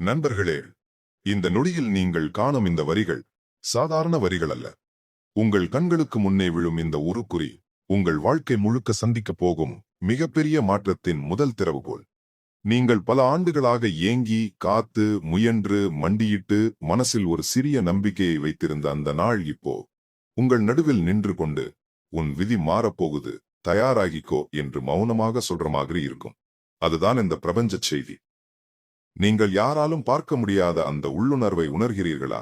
நண்பர்களே இந்த நொடியில் நீங்கள் காணும் இந்த வரிகள் சாதாரண வரிகள் அல்ல. உங்கள் கண்களுக்கு முன்னே விழும் இந்த உருக்குறி உங்கள் வாழ்க்கை முழுக்க சந்திக்கப் போகும் மிகப்பெரிய மாற்றத்தின் முதல் திறவுகோல் நீங்கள் பல ஆண்டுகளாக ஏங்கி காத்து முயன்று மண்டியிட்டு மனசில் ஒரு சிறிய நம்பிக்கையை வைத்திருந்த அந்த நாள் இப்போ உங்கள் நடுவில் நின்று கொண்டு உன் விதி மாறப்போகுது தயாராகிக்கோ என்று மௌனமாக சொல்ற மாதிரி இருக்கும். அதுதான் இந்த பிரபஞ்ச செய்தி. நீங்கள் யாராலும் பார்க்க முடியாத அந்த உள்ளுணர்வை உணர்கிறீர்களா?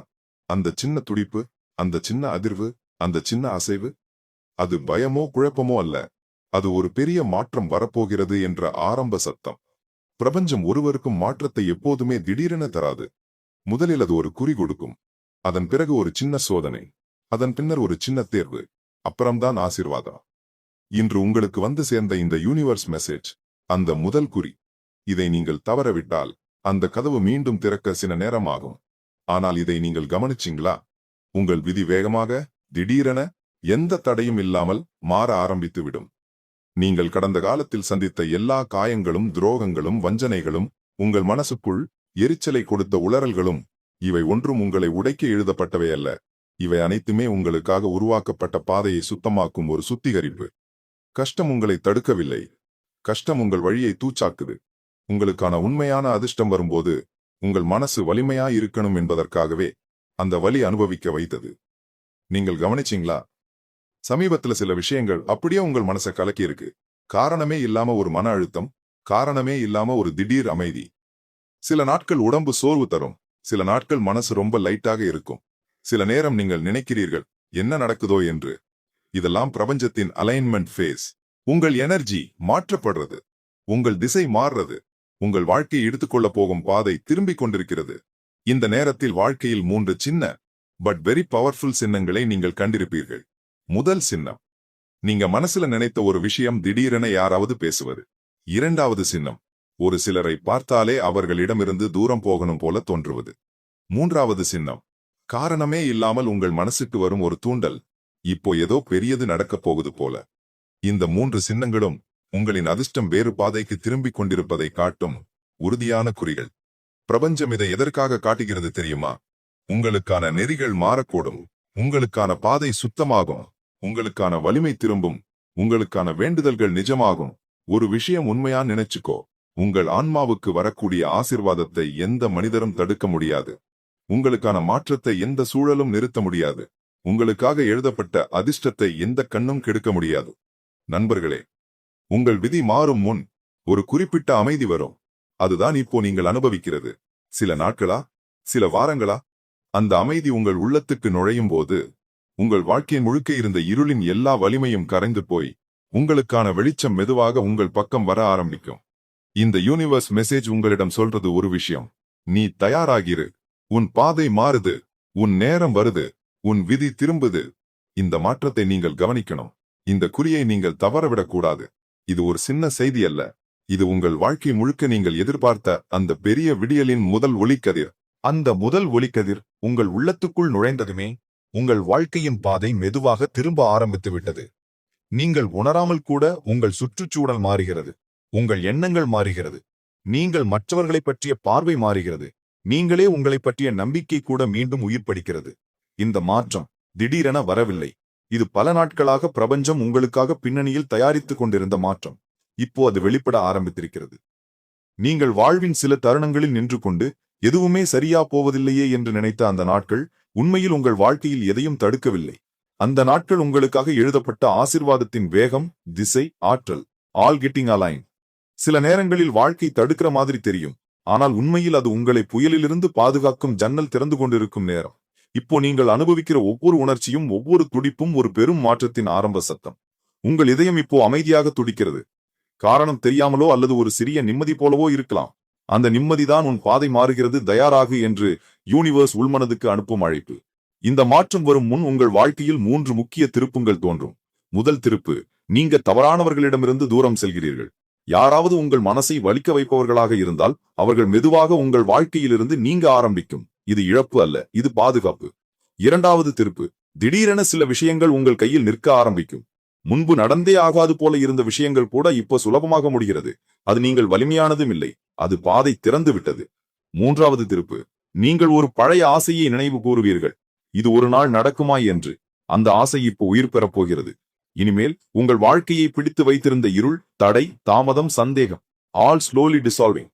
அந்த சின்ன துடிப்பு அந்த சின்ன அதிர்வு அந்த சின்ன அசைவு? அது பயமோ குழப்பமோ அல்ல. அது ஒரு பெரிய மாற்றம் வரப்போகிறது என்ற ஆரம்ப சத்தம். பிரபஞ்சம் ஒருவருக்கும் மாற்றத்தை எப்போதுமே திடீரென தராது. முதலில் அது ஒரு குறி கொடுக்கும். அதன் பிறகு ஒரு சின்ன சோதனை. அதன் பின்னர் ஒரு சின்ன தேர்வு. அப்புறம்தான் ஆசிர்வாதம். இன்று உங்களுக்கு வந்து சேர்ந்த இந்த யூனிவர்ஸ் மெசேஜ் அந்த முதல் குறி. இதை நீங்கள் தவறவிட்டால் அந்த கதவு மீண்டும் திறக்க சில நேரம் ஆகும் ஆனால் இதை நீங்கள் கவனிச்சிங்களா? உங்கள் விதி வேகமாக திடீரென எந்த தடையும் இல்லாமல் மாற ஆரம்பித்து விடும் நீங்கள் கடந்த காலத்தில் சந்தித்த எல்லா காயங்களும் துரோகங்களும் வஞ்சனைகளும் உங்கள் மனசுக்குள் எரிச்சலை கொடுத்த உளறல்களும் இவை ஒன்றும் உங்களை உடைக்க எழுதப்பட்டவை அல்ல. இவை அனைத்துமே உங்களுக்காக உருவாக்கப்பட்ட பாதையை சுத்தமாக்கும் ஒரு சுத்திகரிப்பு. கஷ்டம் உங்களை தடுக்கவில்லை. கஷ்டம் உங்கள் வழியை தூச்சாக்குது. உங்களுக்கான உண்மையான அதிர்ஷ்டம் வரும்போது உங்கள் மனசு வலிமையா இருக்கணும் என்பதற்காகவே அந்த வலி அனுபவிக்க வைத்தது. நீங்கள் கவனிச்சிங்களா? சமீபத்துல சில விஷயங்கள் அப்படியே உங்கள் மனசை கலக்கியிருக்கு. காரணமே இல்லாம ஒரு மன அழுத்தம் காரணமே இல்லாம ஒரு திடீர் அமைதி. சில நாட்கள் உடம்பு சோர்வு தரும் சில நாட்கள் மனசு ரொம்ப லைட்டாக இருக்கும். சில நேரம் நீங்கள் நினைக்கிறீர்கள் என்ன நடக்குதோ? என்று. இதெல்லாம் பிரபஞ்சத்தின் அலைன்மெண்ட் ஃபேஸ். உங்கள் எனர்ஜி மாற்றப்படுறது. உங்கள் திசை மாறுறது. உங்கள் வாழ்க்கையை எடுத்துக்கொள்ளப் போகும் பாதை திரும்பிக் கொண்டிருக்கிறது. இந்த நேரத்தில் வாழ்க்கையில் மூன்று சின்ன பட் வெரி பவர்ஃபுல் சின்னங்களை நீங்கள் கண்டிருப்பீர்கள். முதல் சின்னம். நீங்க மனசுல நினைத்த ஒரு விஷயம் திடீரென யாராவது பேசுவது. இரண்டாவது சின்னம். ஒரு சிலரை பார்த்தாலே அவர்களிடமிருந்து தூரம் போகணும் போல தோன்றுவது. மூன்றாவது சின்னம். காரணமே இல்லாமல் உங்கள் மனசுக்கு வரும் ஒரு தூண்டல். இப்போ ஏதோ பெரியது நடக்கப் போகுது போல. இந்த மூன்று சின்னங்களும் உங்களின் அதிர்ஷ்டம் வேறு பாதைக்கு திரும்பிக் கொண்டிருப்பதை காட்டும் உறுதியான குறிகள். பிரபஞ்சம் இதை எதற்காக காட்டுகிறது தெரியுமா? உங்களுக்கான நெறிகள் மாறக்கூடும். உங்களுக்கான பாதை சுத்தமாகும். உங்களுக்கான வலிமை திரும்பும். உங்களுக்கான வேண்டுதல்கள் நிஜமாகும். ஒரு விஷயம் உண்மையா நினைச்சுக்கோ. உங்கள் ஆன்மாவுக்கு வரக்கூடிய ஆசிர்வாதத்தை எந்த மனிதரும் தடுக்க முடியாது. உங்களுக்கான மாற்றத்தை எந்த சூழலும் நிறுத்த முடியாது. உங்களுக்காக எழுதப்பட்ட அதிர்ஷ்டத்தை எந்த கண்ணும் கெடுக்க முடியாது. நண்பர்களே உங்கள் விதி மாறும் முன் ஒரு குறிப்பிட்ட அமைதி வரும். அதுதான் இப்போ நீங்கள் அனுபவிக்கிறது. சில நாட்களா? சில வாரங்களா? அந்த அமைதி உங்கள் உள்ளத்துக்கு நுழையும் போது உங்கள் வாழ்க்கை முழுக்க இருந்த இருளின் எல்லா வலிமையும் கரைந்து போய் உங்களுக்கான வெளிச்சம் மெதுவாக உங்கள் பக்கம் வர ஆரம்பிக்கும். இந்த யூனிவர்ஸ் மெசேஜ் உங்களிடம் சொல்றது ஒரு விஷயம். நீ தயாராகிரு. உன் பாதை மாறுது. உன் நேரம் வருது. உன் விதி திரும்புது. இந்த மாற்றத்தை நீங்கள் கவனிக்கணும். இந்த குறியை நீங்கள் தவறவிடக்கூடாது. இது ஒரு சின்ன செய்தி அல்ல. இது உங்கள் வாழ்க்கை முழுக்க நீங்கள் எதிர்பார்த்த அந்த பெரிய விடியலின் முதல் ஒளிக்கதிர். அந்த முதல் ஒளிக்கதிர் உங்கள் உள்ளத்துக்குள் நுழைந்ததுமே உங்கள் வாழ்க்கையின் பாதை மெதுவாக திரும்ப ஆரம்பித்து விட்டது. நீங்கள் உணராமல் கூட உங்கள் சுற்றுச்சூழல் மாறுகிறது. உங்கள் எண்ணங்கள் மாறுகிறது. நீங்கள் மற்றவர்களைப் பற்றிய பார்வை மாறுகிறது. நீங்களே உங்களைப் பற்றிய நம்பிக்கை கூட மீண்டும் உயிர் படிக்கிறது. இந்த மாற்றம் திடீரென வரவில்லை. இது பல நாட்களாக பிரபஞ்சம் உங்களுக்காக பின்னணியில் தயாரித்துக் கொண்டிருந்த மாற்றம். இப்போ அது வெளிப்பட ஆரம்பித்திருக்கிறது. நீங்கள் வாழ்வின் சில தருணங்களில் நின்று கொண்டு எதுவுமே சரியா போவதில்லையே என்று நினைத்த அந்த நாட்கள் உண்மையில் உங்கள் வாழ்க்கையில் எதையும் தடுக்கவில்லை. அந்த நாட்கள் உங்களுக்காக எழுதப்பட்ட ஆசிர்வாதத்தின் வேகம் திசை ஆற்றல் ஆல் கெட்டிங் அலைன் சில நேரங்களில் வாழ்க்கை தடுக்கிற மாதிரி தெரியும். ஆனால் உண்மையில் அது உங்களை புயலிலிருந்து பாதுகாக்கும் ஜன்னல் திறந்து கொண்டிருக்கும் நேரம். இப்போ நீங்கள் அனுபவிக்கிற ஒவ்வொரு உணர்ச்சியும் ஒவ்வொரு துடிப்பும் ஒரு பெரும் மாற்றத்தின் ஆரம்ப சத்தம். உங்கள் இதயம் இப்போ அமைதியாக துடிக்கிறது. காரணம் தெரியாமலோ அல்லது ஒரு சிறிய நிம்மதி போலவோ இருக்கலாம். அந்த நிம்மதிதான் உன் பாதை மாறுகிறது தயாராகு என்று யூனிவர்ஸ் உள்மனதுக்கு அனுப்பும் அழைப்பு. இந்த மாற்றம் வரும் முன் உங்கள் வாழ்க்கையில் மூன்று முக்கிய திருப்புங்கள் தோன்றும். முதல் திருப்பு நீங்க தவறானவர்களிடமிருந்து தூரம் செல்கிறீர்கள். யாராவது உங்கள் மனசை வலிக்க வைப்பவர்களாக இருந்தால் அவர்கள் மெதுவாக உங்கள் வாழ்க்கையிலிருந்து நீங்க ஆரம்பிக்கும். இது இழப்பு அல்ல இது பாதுகாப்பு. இரண்டாவது திருப்பு திடீரென சில விஷயங்கள் உங்கள் கையில் நிற்க ஆரம்பிக்கும். முன்பு நடந்தே ஆகாது போல இருந்த விஷயங்கள் கூட இப்போ சுலபமாக முடிகிறது. அது நீங்கள் வலிமையானதும் இல்லை அது பாதை திறந்து விட்டது. மூன்றாவது திருப்பு நீங்கள் ஒரு பழைய ஆசையை நினைவு கூறுவீர்கள். இது ஒரு நாள் நடக்குமா என்று. அந்த ஆசை இப்போ உயிர் பெறப் போகிறது. இனிமேல் உங்கள் வாழ்க்கையை பிடித்து வைத்திருந்த இருள் தடை தாமதம் சந்தேகம் ஆல் ஸ்லோலி டிசால்விங்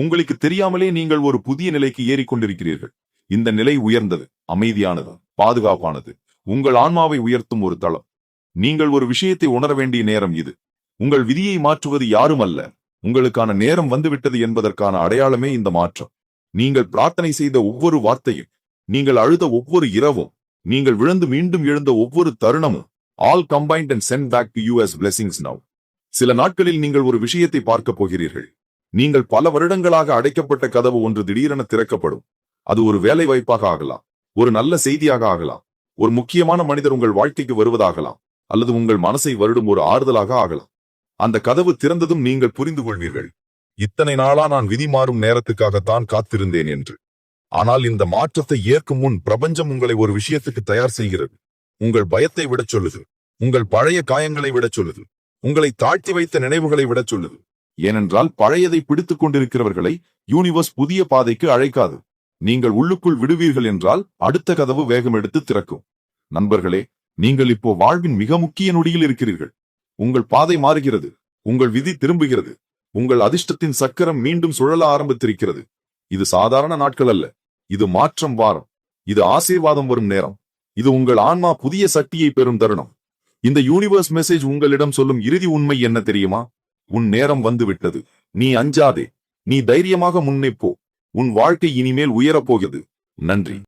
உங்களுக்கு தெரியாமலே நீங்கள் ஒரு புதிய நிலைக்கு ஏறிக்கொண்டிருக்கிறீர்கள். இந்த நிலை உயர்ந்தது அமைதியானது பாதுகாப்பானது. உங்கள் ஆன்மாவை உயர்த்தும் ஒரு தளம். நீங்கள் ஒரு விஷயத்தை உணர வேண்டிய நேரம் இது. உங்கள் விதியை மாற்றுவது யாரும் அல்ல உங்களுக்கான நேரம் வந்துவிட்டது என்பதற்கான அடையாளமே இந்த மாற்றம். நீங்கள் பிரார்த்தனை செய்த ஒவ்வொரு வார்த்தையும் நீங்கள் அழுத ஒவ்வொரு இரவும் நீங்கள் விழுந்து மீண்டும் எழுந்த ஒவ்வொரு தருணமும் all combined and sent back to us blessings now சில நாட்களில் நீங்கள் ஒரு விஷயத்தை பார்க்கப் போகிறீர்கள். நீங்கள் பல வருடங்களாக அடைக்கப்பட்ட கதவு ஒன்று திடீரென திறக்கப்படும். அது ஒரு வேலை வாய்ப்பாக ஆகலாம். ஒரு நல்ல செய்தியாக ஆகலாம். ஒரு முக்கியமான மனிதர் உங்கள் வாழ்க்கைக்கு வருவதாகலாம். அல்லது உங்கள் மனசை வருடும் ஒரு ஆறுதலாக ஆகலாம். அந்த கதவு திறந்ததும் நீங்கள் புரிந்து கொள்வீர்கள். இத்தனை நாளா நான் விதி மாறும் நேரத்துக்காகத்தான் காத்திருந்தேன் என்று. ஆனால் இந்த மாற்றத்தை ஏற்கும் முன் பிரபஞ்சம் உங்களை ஒரு விஷயத்துக்கு தயார் செய்கிறது. உங்கள் பயத்தை விடச் சொல்லுது. உங்கள் பழைய காயங்களை விடச் சொல்லுது. உங்களை தாழ்த்தி வைத்த நினைவுகளை விடச் சொல்லுது. ஏனென்றால் பழையதை பிடித்துக் கொண்டிருக்கிறவர்களை யூனிவர்ஸ் புதிய பாதைக்கு அழைக்காது. நீங்கள் உள்ளுக்குள் விடுவீர்கள் என்றால் அடுத்த கதவு வேகம் எடுத்து திறக்கும். நண்பர்களே நீங்கள் இப்போ வாழ்வின் மிக முக்கிய நொடியில் இருக்கிறீர்கள். உங்கள் பாதை மாறுகிறது. உங்கள் விதி திரும்புகிறது. உங்கள் அதிர்ஷ்டத்தின் சக்கரம் மீண்டும் சுழல ஆரம்பித்திருக்கிறது. இது சாதாரண நாட்கள் அல்ல. இது மாற்றம் வாரம். இது ஆசீர்வாதம் வரும் நேரம். இது உங்கள் ஆன்மா புதிய சக்தியை பெறும் தருணம். இந்த யூனிவர்ஸ் மெசேஜ் உங்களிடம் சொல்லும் இறுதி உண்மை என்ன தெரியுமா? உன் நேரம் வந்துவிட்டது. நீ அஞ்சாதே. நீ தைரியமாக முன்னே போ. உன் வாழ்க்கை இனிமேல் உயரப்போகிறது. நன்றி.